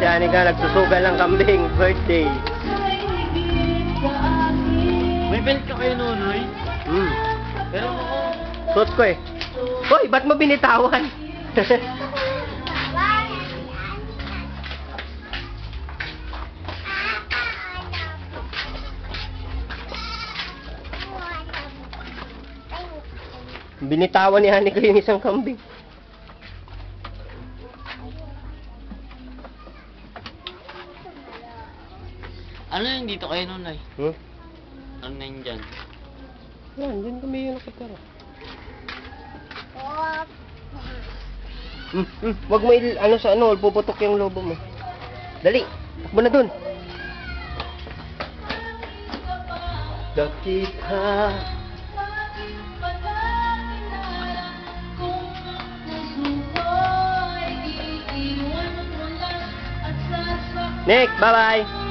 Anika nagsusugal ng kambing. Birthday. May belt ka kayo nunoy? Hmm. Pero ako, Suot ko eh. Hoy, ba't mo binitawan? binitawan ni Anika yung isang kambing. Ano yung dito kayo nunoy? Hmm? Ano na yun dyan? Yan, dyan kami yung nakatara. Hmm, hmm. Wag mo il, ano sa ano, puputok yung lobo mo. Dali, takbo na dun. Dakit ha. Nick, bye-bye.